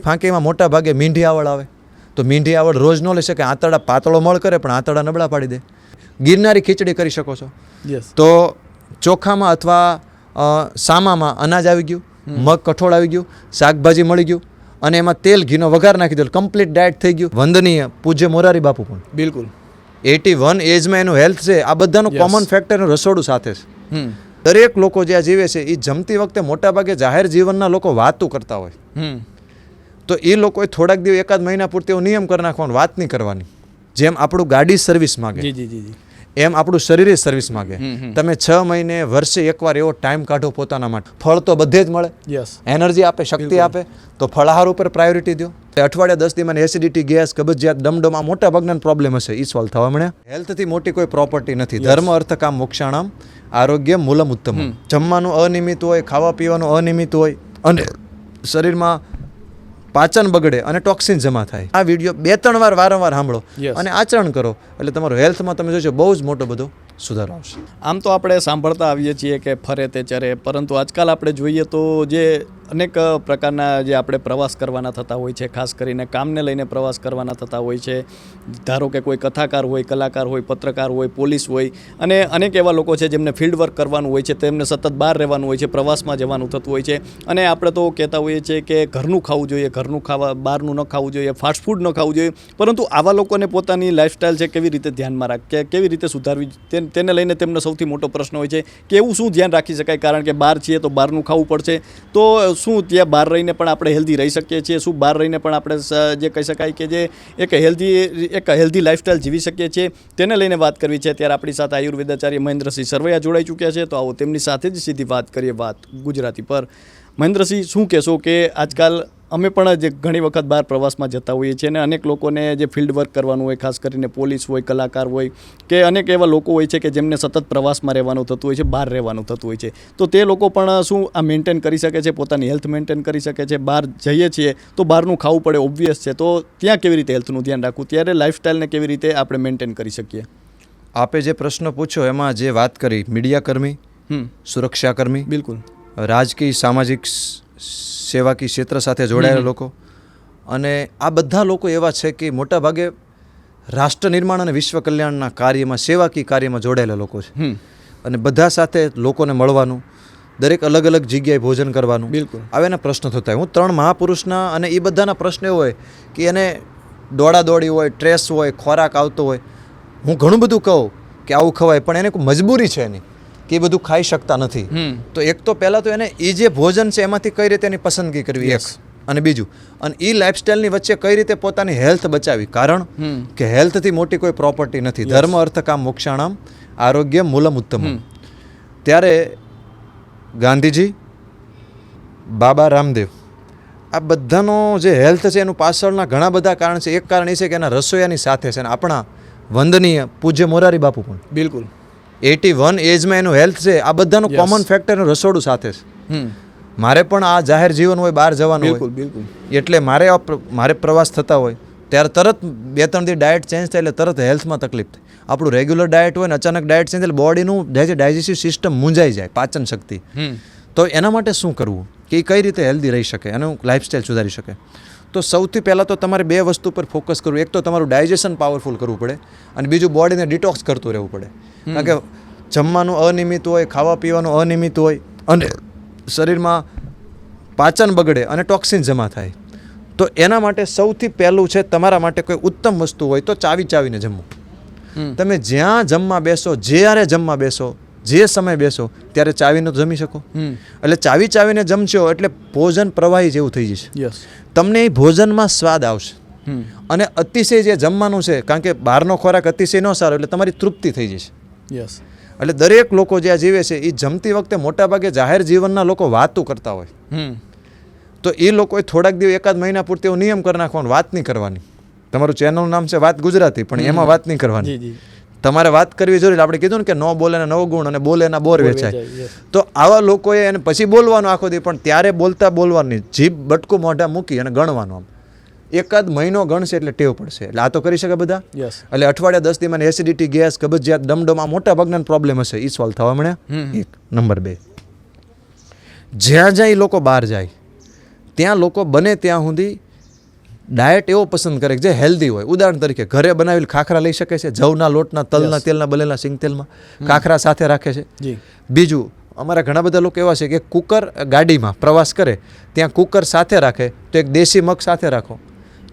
ફાંકીમાં મોટા ભાગે મીંઢી આવડ આવે. તો મીંઢી આવડ રોજ ન લઈ શકે આંતરડા પાતળો મળ કરે પણ આંતરડા નબળા પાડી દે. ગિરનારી ખીચડી કરી શકો છો. તો ચોખામાં અથવા સામામાં અનાજ આવી ગયું મગ કઠોળ આવી ગયું શાકભાજી મળી ગયું અને એમાં તેલ ઘીનો વઘાર નાખી દીધો. કમ્પ્લીટ ડાયટ થઈ ગયું. વંદનીય પૂજ્ય મોરારી બાપુ પણ. બિલકુલ. એટી વન એજમાં એનું હેલ્થ છે. આ બધાનું કોમન કોમન ફેક્ટરનું રસોડું સાથે છે. દરેક લોકો જ્યાં જીવે છે એ જમતી વખતે મોટાભાગે જાહેર જીવનના લોકો વાતું કરતા હોય. તો એ લોકોએ થોડાક દિવસ એકાદ મહિના પૂરતી નિયમ કરી નાખવાનો વાત નહીં કરવાની. જેમ આપણું ગાડી સર્વિસ માગે જી જી જી જી. એમ આપણું શરીરે સર્વિસ માગે. તમે છ મહિને વર્ષે એકવાર એવો ટાઈમ કાઢો પોતાના માટે. ફળ તો બધે જ મળે. યસ એનર્જી આપે શક્તિ આપે. તો ફળાહાર ઉપર પ્રાયોરિટી દો અઠવાડિયા દસ દીમાં એસિડિટી ગેસ કબજિયાત ડમડમ મોટા ભાગના પ્રોબ્લેમ હશે. એ સોલ્વ થવા મળ્યા હેલ્થથી મોટી કોઈ પ્રોપર્ટી નથી. ધર્મ અર્થ કામ મોક્ષાણામ આરોગ્ય મૂલમ ઉત્તમ જમવાનું અનિયમિત હોય ખાવા પીવાનું અનિયમિત હોય અને શરીરમાં પાચન બગડે અને ટોક્સિન જમા થાય. આ વીડિયો બે ત્રણ વાર વારંવાર સાંભળો. અને આચરણ કરો. એટલે તમારો હેલ્થમાં તમે જોજો બહુ જ મોટો બધો સુધારો આવશે. આમ તો આપણે સાંભળતા આવીએ છીએ કે ફરે તે ચરે પરંતુ આજકાલ આપણે જોઈએ તો જે અનેક પ્રકારના જે આપણે પ્રવાસ કરવાના થતા હોય છે, ખાસ કરીને કામને લઈને પ્રવાસ કરવાના થતા હોય છે. ધારો કે કોઈ કથાકાર હોય, કલાકાર હોય, પત્રકાર હોય, પોલીસ હોય અને અનેક એવા લોકો છે જેમને ફિલ્ડ વર્ક કરવાનું હોય છે, તેમને સતત બહાર રહેવાનું હોય છે, પ્રવાસમાં જવાનું થતું હોય છે. અને આપણે તો કહેતા હોઈએ છીએ કે ઘરનું ખાવું જોઈએ, ઘરનું ખાવા, બહારનું ન ખાવું જોઈએ, ફાસ્ટ ફૂડ ન ખાવું જોઈએ. પરંતુ આવા લોકોને પોતાની લાઈફસ્ટાઈલ છે કેવી રીતે ધ્યાનમાં રાખ, કે કેવી રીતે સુધારવી? તેને લઈને તેમનો સૌથી મોટો પ્રશ્ન હોય છે કે એવું શું ધ્યાન રાખી શકાય? કારણ કે બહાર છીએ તો બહારનું ખાવું પડશે. તો શું ત્યાં બહાર રહીને પણ આપણે હેલ્ધી રહી શકીએ છીએ, શું બહાર રહીને પણ આપણે જે કહી શકાય કે જે એક હેલ્ધી એક હેલ્ધી લાઈફસ્ટાઈલ જીવી શકીએ છીએ, તેને લઈને વાત કરવી છે. ત્યારે આપણી સાથે આયુર્વેદાચાર્ય મહેન્દ્રસિંહ સરવૈયા જોડાઈ ચૂક્યા છે. તો આવો તેમની સાથે જ સીધી વાત કરીએ વાત ગુજરાતી પર. મહેન્દ્રસિંહ, શું કહેશો કે આજકાલ અમે પણ જે ઘણી વખત બહાર પ્રવાસમાં જતા હોઈએ છીએ અને અનેક લોકોને જે ફિલ્ડ વર્ક કરવાનું હોય ખાસ કરીને પોલીસ હોય કલાકાર હોય કે અનેક એવા લોકો હોય છે કે જેમને સતત પ્રવાસમાં રહેવાનું થતું હોય છે બહાર રહેવાનું થતું હોય છે. તો તે લોકો પણ શું આ મેન્ટેન કરી શકે છે પોતાની હેલ્થ મેન્ટેન કરી શકે છે? બહાર જઈએ છીએ તો બહારનું ખાવું પડે ઓબ્વિયસ છે. તો ત્યાં કેવી રીતે હેલ્થનું ધ્યાન રાખવું? ત્યારે લાઈફસ્ટાઈલને કેવી રીતે આપણે મેન્ટેન કરી શકીએ? આપે જે પ્રશ્ન પૂછ્યો એમાં જે વાત કરી મીડિયાકર્મી સુરક્ષાકર્મી બિલકુલ. રાજકીય સામાજિક સ- સેવાકીય ક્ષેત્ર સાથે જોડાયેલા લોકો. અને આ બધા લોકો એવા છે કે મોટા ભાગે રાષ્ટ્ર નિર્માણ અને વિશ્વ કલ્યાણના કાર્યમાં સેવાકી કાર્યમાં જોડાયેલા લોકો છે. અને બધા સાથે લોકોને મળવાનું દરેક અલગ અલગ જગ્યાએ ભોજન કરવાનું. બિલકુલ. આવે એના પ્રશ્ન થતા હોય. હું ત્રણ મહાપુરુષના અને એ બધાના પ્રશ્ન હોય કે એને દોડાદોડી હોય ટ્રેસ હોય ખોરાક આવતો હોય. હું ઘણું બધું કહું કે આવું ખવાય પણ એને મજબૂરી છે એની કે એ બધું ખાઈ શકતા નથી. તો એક તો પહેલાં તો એને એ જે ભોજન છે એમાંથી કઈ રીતે એની પસંદગી કરવી? એક. અને બીજું. અને એ લાઇફસ્ટાઇલની વચ્ચે કઈ રીતે પોતાની હેલ્થ બચાવી? કારણ કે હેલ્થથી મોટી કોઈ પ્રોપર્ટી નથી. ધર્મ અર્થ કામ મોક્ષાણામ આરોગ્ય મૂલમ ઉત્તમ ત્યારે ગાંધીજી બાબા રામદેવ આ બધાનો જે હેલ્થ છે એનું પાછળના ઘણા બધા કારણ છે. એક કારણ એ છે કે એના રસોઈયાની સાથે છે અને આપણા વંદનીય પૂજ્ય મોરારી બાપુ પણ. બિલકુલ. એટી વન એજમાં એનું હેલ્થ છે આ બધાનું કોમન કોમન ફેક્ટરનું રસોડું સાથે છે. મારે પણ આ જાહેર જીવન હોય બહાર જવાનું બિલકુલ હોય. બિલકુલ એટલે મારે આ મારે પ્રવાસ થતા હોય ત્યારે તરત બે ત્રણ દી ડાયટ ચેન્જ થાય એટલે તરત હેલ્થમાં તકલીફ થાય. આપણું રેગ્યુલર ડાયટ હોય ને અચાનક ડાયટ ચેન્જ એટલે બોડીનું ડાયજેસ્ટિવ સિસ્ટમ મૂંઝાઈ જાય પાચન શક્તિ. તો એના માટે શું કરવું? કે એ કઈ રીતે હેલ્ધી રહી શકે? એનું લાઇફસ્ટાઈલ સુધારી શકે? તો સૌથી પહેલાં તો તમારે બે વસ્તુ પર ફોકસ કરવું. એક તો તમારું ડાયજેશન પાવરફુલ કરવું પડે અને બીજું બોડીને ડિટોક્સ કરતું રહેવું પડે. કારણ કે જમવાનું અનિયમિત હોય ખાવા પીવાનું અનિયમિત હોય અને શરીરમાં પાચન બગડે અને ટોક્સિન જમા થાય. તો એના માટે સૌથી પહેલું છે તમારા માટે કોઈ ઉત્તમ વસ્તુ હોય તો ચાવી ચાવીને જમવું. તમે જ્યાં જમવા બેસો જ્યારે જમવા બેસો જે સમય બેસો ત્યારે ચાવીને જમી શકો. એટલે ચાવી ચાવીને જમશો એટલે ભોજન પ્રવાહી જેવું થઈ જશે. તમને એ ભોજનમાં સ્વાદ આવશે. અને અતિશય જે જમવાનું છે કારણ કે બહારનો ખોરાક અતિશય ન સારો એટલે તમારી તૃપ્તિ થઈ જશે. યસ એટલે દરેક લોકો જ્યાં જીવે છે એ જમતી વખતે મોટાભાગે જાહેર જીવનના લોકો વાતું કરતા હોય. તો એ લોકોએ થોડાક દિવસ એકાદ મહિના પૂરતી એવો નિયમ કરી નાખવાનો વાત નહીં કરવાની. તમારું ચેનલનું નામ છે વાત ગુજરાતી પણ એમાં વાત નહીં કરવાની. જી જી. તમારે વાત કરવી જરૂરી આપણે કીધું ને કે ન બોલે ને નવ ગુણ અને બોલે ના બોર વેચાય. તો આવા લોકોએ એને પછી બોલવાનું આખો દી પણ ત્યારે બોલતા બોલવાની જીભ બટકું મોઢા મૂકી અને ગણવાનું આમ. એકાદ મહિનો ગણશે એટલે ટેવ પડશે. એટલે આ તો કરી શકે બધા? એટલે અઠવાડિયા દસ દીમાં એસિડિટી ગેસ કબજિયાત ડમડમ મોટા ભાગના પ્રોબ્લેમ હશે. એ સોલ્વ થવા મળ્યા? એક. નંબર બે. જ્યાં જ્યાં એ લોકો બહાર જાય ત્યાં લોકો બને ત્યાં સુધી ડાયટ એવો પસંદ કરે કે જે હેલ્ધી હોય. ઉદાહરણ તરીકે ઘરે બનાવેલ ખાખરા લઈ શકે છે જવના લોટના તલના તેલના બનેલા સિંગ તેલમાં ખાખરા સાથે રાખે છે. બીજું અમારા ઘણા બધા લોકો એવા છે કે કુકર ગાડીમાં પ્રવાસ કરે ત્યાં કુકર સાથે રાખે તો એક દેશી મગ સાથે રાખો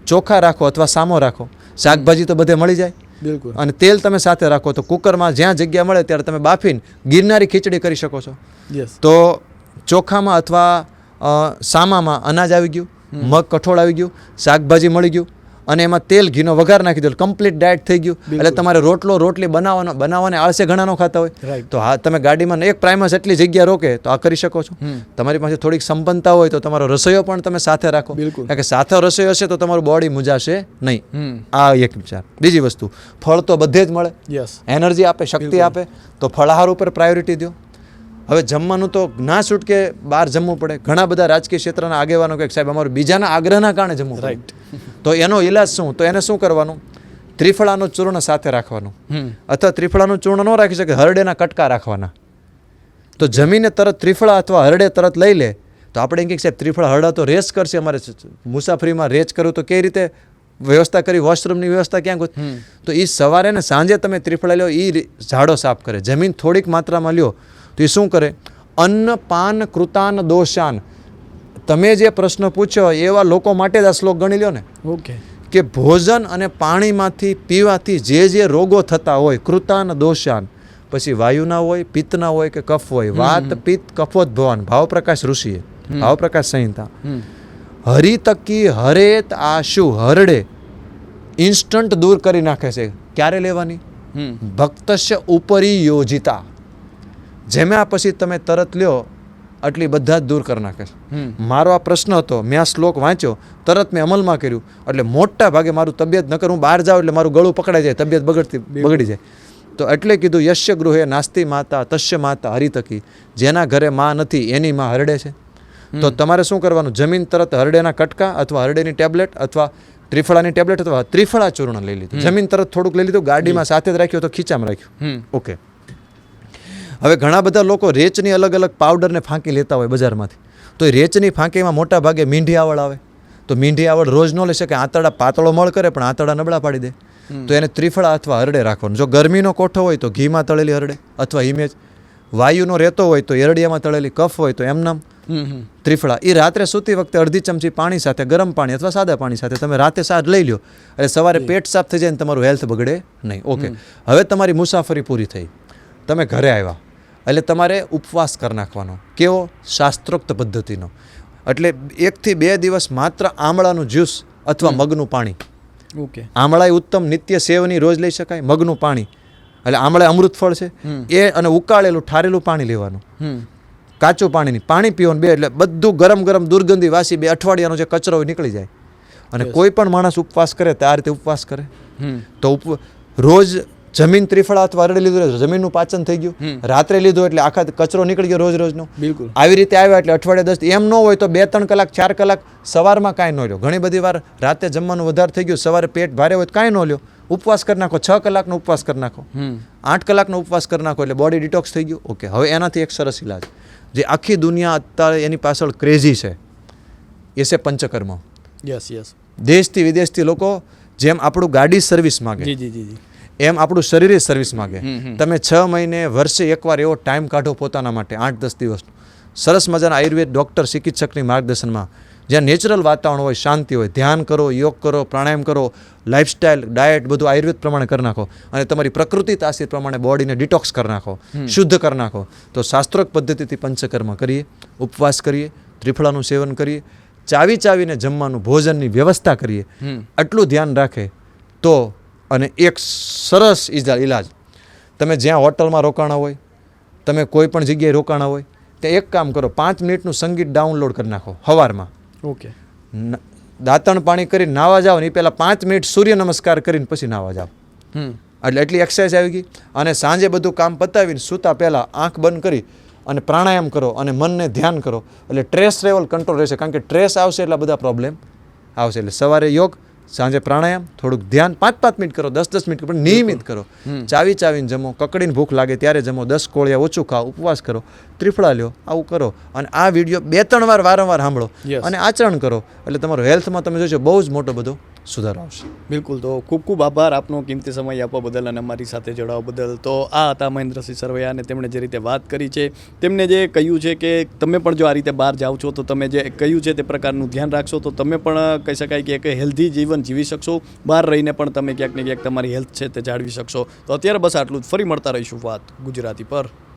ચોખા રાખો અથવા સામો રાખો શાકભાજી તો બધે મળી જાય. બિલકુલ. અને તેલ તમે સાથે રાખો તો કુકરમાં જ્યાં જગ્યા મળે ત્યારે તમે બાફીને ગિરનારી ખીચડી કરી શકો છો. તો ચોખામાં અથવા સામામાં અનાજ આવી ગયું. મગ કઠોળ આવી ગયું શાકભાજી મળી ગયું અને એમાં તેલ ઘીનો વઘાર નાખી દીધો કમ્પ્લીટ ડાયટ થઈ ગયું. એટલે તમારે રોટલો રોટલી બનાવવાનો બનાવવાને આળસે ઘણાનો ખાતા હોય. તો હા તમે ગાડીમાં એક પ્રાઇમસ એટલી જગ્યા રોકે તો આ કરી શકો છો. તમારી પાસે થોડીક સંપન્નતા હોય તો તમારો રસોઈયો પણ તમે સાથે રાખો. બિલકુલ. કારણ કે સાથે રસોઈ હશે તો તમારું બોડી મુજાશે નહીં. આ એક વિચાર. બીજી વસ્તુ ફળ તો બધે જ મળે. યસ એનર્જી આપે શક્તિ આપે. તો ફળાહાર ઉપર પ્રાયોરિટી દો હવે જમવાનું તો ના છૂટકે બહાર જમવું પડે. ઘણા બધા રાજકીય ક્ષેત્રના આગેવાનો કે સાહેબ અમારું બીજાના આગ્રહના કારણે જમવું રાઈટ તો એનો ઈલાજ શું? તો એને શું કરવાનું? ત્રિફળાનું ચૂર્ણ સાથે રાખવાનું. અથવા ત્રિફળાનું ચૂર્ણ ન રાખી શકે હરડેના કટકા રાખવાના. તો જમીને તરત ત્રિફળા અથવા હરડે તરત લઈ લે તો આપણે એમ કે સાહેબ ત્રિફળા હરડા તો રેસ કરશે અમારે મુસાફરીમાં રેચ કરવું તો કઈ રીતે? વ્યવસ્થા કરી વોશરૂમની વ્યવસ્થા ક્યાં ગોત? તો એ સવારે ને સાંજે તમે ત્રિફળા લ્યો એ ઝાડો સાફ કરે. જમીન થોડીક માત્રામાં લ્યો તો એ શું કરે? અન્ન પાન કૃતાન દોષાન. તમે જે પ્રશ્ન પૂછ્યો એવા લોકો માટે જ આ શ્લોક ગણી લ્યો ને. ઓકે. કે ભોજન અને પાણીમાંથી પીવાથી જે જે રોગો થતા હોય કૃતાન દોષાન પછી વાયુના હોય પિત્તના હોય કે કફ હોય વાત પિત્ત કફોદ્ભવાન ભાવપ્રકાશ ઋષિએ ભાવપ્રકાશ સંહિતા. હરિતકી હરેત આશુ હરડે ઇન્સ્ટન્ટ દૂર કરી નાખે છે. ક્યારે લેવાની? ભક્તસ્ય ઉપરી યોજિતા. જેમાં પછી તમે તરત લ્યો આટલી બધા જ દૂર કરી નાખે છે. મારો આ પ્રશ્ન હતો મેં આ શ્લોક વાંચ્યો તરત મેં અમલમાં કર્યું. એટલે મોટા ભાગે મારું તબિયત ન કરું બહાર જાઉં એટલે મારું ગળું પકડાઈ જાય તબિયત બગડતી બગડી જાય. તો એટલે કીધું યશ્ય ગૃહે નાસ્તી માતા તસ્ય માતા હરિતકી. જેના ઘરે માં નથી એની માં હરડે છે. તો તમારે શું કરવાનું? જમીન તરત હરડેના કટકા અથવા હરડેની ટેબ્લેટ અથવા ત્રિફળાની ટેબ્લેટ અથવા ત્રિફળા ચૂર્ણ લઈ લીધું. જમીન તરત થોડુંક લઈ લીધું ગાડીમાં સાથે જ રાખ્યું તો ખીચામાં રાખ્યું. ઓકે. હવે ઘણા બધા લોકો રેચની અલગ અલગ પાવડરને ફાંકી લેતા હોય બજારમાંથી. તો એ રેચની ફાંકીમાં મોટા ભાગે મીંઢી આવળ આવે. તો મીંઢી આવડ રોજ ન લઈ શકે આંતરડા પાતળો મળ કરે પણ આંતરડા નબળા પાડી દે. તો એને ત્રિફળા અથવા હરડે રાખવાનું. જો ગરમીનો કોઠો હોય તો ઘીમાં તળેલી હરડે અથવા હિમેજ વાયુનો રહેતો હોય તો એરડિયામાં તળેલી કફ હોય તો એમનામ. ત્રિફળા. એ રાત્રે સૂતી વખતે અડધી ચમચી પાણી સાથે ગરમ પાણી અથવા સાદા પાણી સાથે તમે રાતે સાજ લઈ લો અને સવારે પેટ સાફ થઈ જાય ને તમારું હેલ્થ બગડે નહીં. ઓકે. હવે તમારી મુસાફરી પૂરી થઈ. તમે ઘરે આવ્યા. એટલે તમારે ઉપવાસ કરી નાખવાનો કેવો? શાસ્ત્રોક્ત પદ્ધતિનો. એટલે એકથી બે દિવસ માત્ર આમળાનું જ્યુસ અથવા મગનું પાણી. ઓકે. આમળા એ ઉત્તમ નિત્ય સેવની રોજ લઈ શકાય મગનું પાણી. એટલે આમળા અમૃત ફળ છે એ અને ઉકાળેલું ઠારેલું પાણી લેવાનું. કાચું પાણીની પાણી પીવાનું બે એટલે બધું ગરમ ગરમ દુર્ગંધી વાસી બે અઠવાડિયાનો જે કચરો નીકળી જાય. અને કોઈ પણ માણસ ઉપવાસ કરે તો આ રીતે ઉપવાસ કરે. તો ઉપ રોજ જમીન ત્રિફળા અથવા અરડે લીધું જમીનનું પાચન થઈ ગયું. રાત્રે લીધું એટલે આખા કચરો નીકળી ગયો રોજ રોજનો. બિલકુલ. આવી રીતે આવ્યા એટલે અઠવાડિયે દસ એમ ન હોય તો બે ત્રણ કલાક ચાર કલાક સવારમાં કાંઈ ન લ્યો. ઘણી બધી વાર રાતે જમવાનું વધારે થઈ ગયું સવારે પેટ ભારે હોય તો કાંઈ ન લ્યો. ઉપવાસ કરી નાખો છ કલાકનો ઉપવાસ કરી નાખો. આઠ કલાકનો ઉપવાસ કરી નાખો એટલે બોડી ડિટોક્સ થઈ ગયું. ઓકે હવે એનાથી એક સરસ ઇલાજ જે આખી દુનિયા અત્યારે એની પાછળ ક્રેઝી છે. એ છે પંચકર્મ. યસ યસ દેશથી વિદેશથી લોકો જેમ આપણું ગાડી સર્વિસ માગે જી જી જી જી. એમ આપણું શરીરે સર્વિસ માગે. તમે છ મહિને વર્ષે એકવાર એવો ટાઈમ કાઢો પોતાના માટે આઠ દસ દિવસનો સરસ મજાના આયુર્વેદ ડૉક્ટર ચિકિત્સકની માર્ગદર્શનમાં. જ્યાં નેચરલ વાતાવરણ હોય શાંતિ હોય ધ્યાન કરો યોગ કરો પ્રાણાયામ કરો લાઇફસ્ટાઇલ ડાયટ બધું આયુર્વેદ પ્રમાણે કરી નાખો. અને તમારી પ્રકૃતિ તાસીર પ્રમાણે બોડીને ડિટોક્સ કરી નાખો. શુદ્ધ કરી નાખો. તો શાસ્ત્રોક પદ્ધતિથી પંચકર્મ કરીએ ઉપવાસ કરીએ ત્રિફળાનું સેવન કરીએ ચાવી ચાવીને જમવાનું ભોજનની વ્યવસ્થા કરીએ. આટલું ધ્યાન રાખે તો અને એક સરસ ઇલાજ તમે જ્યાં હોટલમાં રોકાણા હોય તમે કોઈ પણ જગ્યાએ રોકાણા હોય ત્યાં એક કામ કરો પાંચ મિનિટનું સંગીત ડાઉનલોડ કરી નાખો હવારમાં. ઓકે. દાંતણ પાણી કરીને નાવા જાઓ ને એ પહેલાં પાંચ મિનિટ સૂર્ય નમસ્કાર કરીને પછી નાવા જાઓ. એટલે એટલી એક્સરસાઇઝ આવી ગઈ અને સાંજે બધું કામ પતાવીને સૂતા પહેલાં આંખ બંધ કરી અને પ્રાણાયામ કરો અને મનને ધ્યાન કરો. એટલે ટ્રેસ લેવલ કંટ્રોલ રહેશે. કારણ કે ટ્રેસ આવશે એટલા બધા પ્રોબ્લેમ આવશે. એટલે સવારે યોગ સાંજે પ્રાણાયામ થોડુંક ધ્યાન પાંચ પાંચ મિનિટ કરો દસ દસ મિનિટ પણ નિયમિત કરો. ચાવી ચાવીને જમો કકડીને ભૂખ લાગે ત્યારે જમો દસ કોળિયા ઓછું ખાઓ ઉપવાસ કરો ત્રિફળા લ્યો આવું કરો. અને આ વીડિયો બે ત્રણ વાર વારંવાર સાંભળો અને આચરણ કરો. એટલે તમારો હેલ્થમાં તમે જોજો બહુ જ મોટો બધો સુધારો બિલકુલ. તો ખૂબ ખૂબ આભાર આપનો કિંમતી સમય આપવા બદલ અને અમારી સાથે જોડાવા બદલ. તો આ હતા મહેન્દ્રસિંહ સરવૈયા અને તેમણે જે રીતે વાત કરી છે તેમને જે કહ્યું છે કે તમે પણ જો આ રીતે બહાર જાઓ છો, તો તમે જે કહ્યું છે તે પ્રકારનું ધ્યાન રાખશો, તો તમે પણ કહી શકાય કે એક હેલ્ધી જીવન જીવી શકશો. બહાર રહીને પણ તમે ક્યાંક ને ક્યાંક તમારી હેલ્થ છે તે જાળવી શકશો. તો અત્યારે બસ આટલું જ. ફરી મળતા રહીશું વાત ગુજરાતી પર.